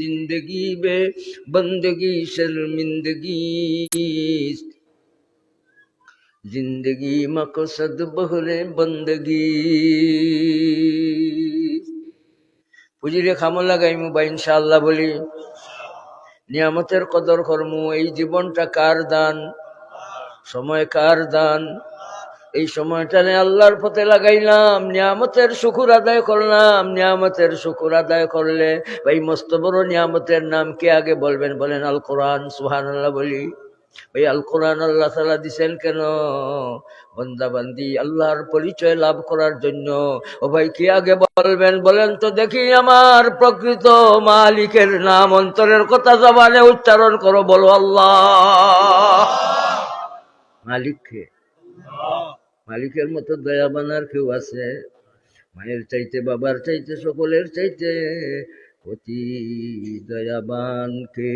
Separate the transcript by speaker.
Speaker 1: जिंदगी बे बंदगी शर्मिंदगी जिंदगी मकसद बहरे बंदगी পুজিরে খামো লাগাইমু বা ইনশাআল্লাহ বলি নিয়ামতের কদর কর্ম এই জীবনটা কার দান সময় কার দান এই সময়টা আল্লাহর পথে লাগাইলাম, নিয়ামতের শুকুর আদায় করলাম, নিয়ামতের শুকুর আদায় করলে, ভাই মস্ত বড় নিয়ামতের নাম কে আগে বলবেন? বলেন আল কোরআন সুহান আল্লাহ বলি। ভাই আল কোরআন আল্লাহ তালা দিছেন কেন? বন্দাবান্দি, আল্লাহর পরিচয় লাভ করার জন্য। ও ভাই কি আগে বলবেন? বলেন তো দেখি আমার প্রকৃত মালিকের নাম, অন্তরের কথা জবানে উচ্চারণ করো, বলো আল্লাহ। মালিককে মালিকের মতো দয়াবানার কেউ আছে? মায়ের চাইতে বাবার চাইতে সকলের চাইতে অতি দয়াবান কে